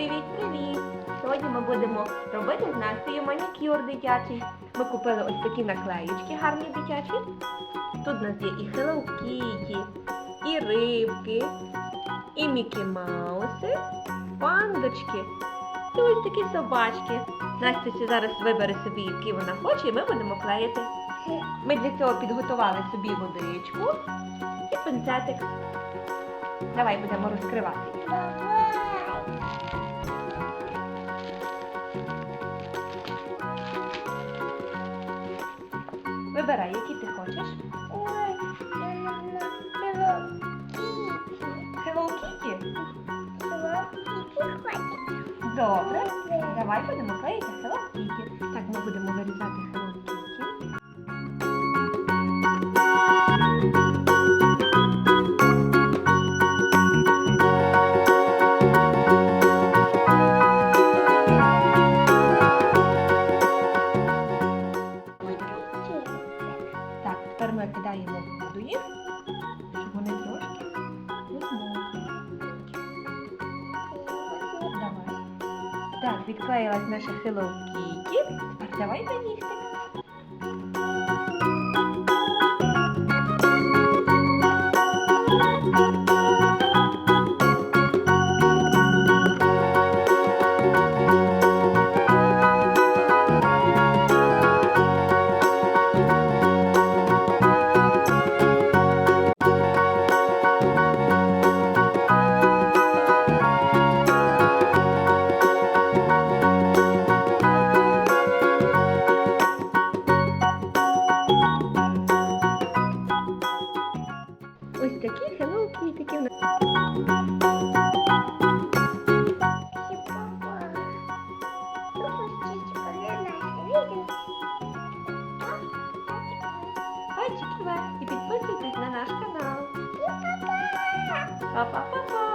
Привіт-привіт! Сьогодні ми будемо робити з Настею манікюр дитячий. Ми купили ось такі наклеїчки гарні дитячі. Тут у нас є і Hello і рибки, і Мікі Мауси, пандочки і ось такі собачки. Настя зараз вибере собі, які вона хоче, і ми будемо клеїти. Ми для цього підготували собі водичку і пинцетик. Давай будемо розкривати. Вибирай, які ти хочеш. Hello Kitty? Добре. Давай будемо клеїти Hello Kitty. Так, ми будемо вирізати ми кидаємо воду їх, щоб вони трошки розмокли. Давай. Так, відклеїлась наша Hello Kitty. Тепер давай бігти. Ось такі Hello Kitty в нас. Пальчики вверх і підписуйтесь на наш канал. Па-па-па-па.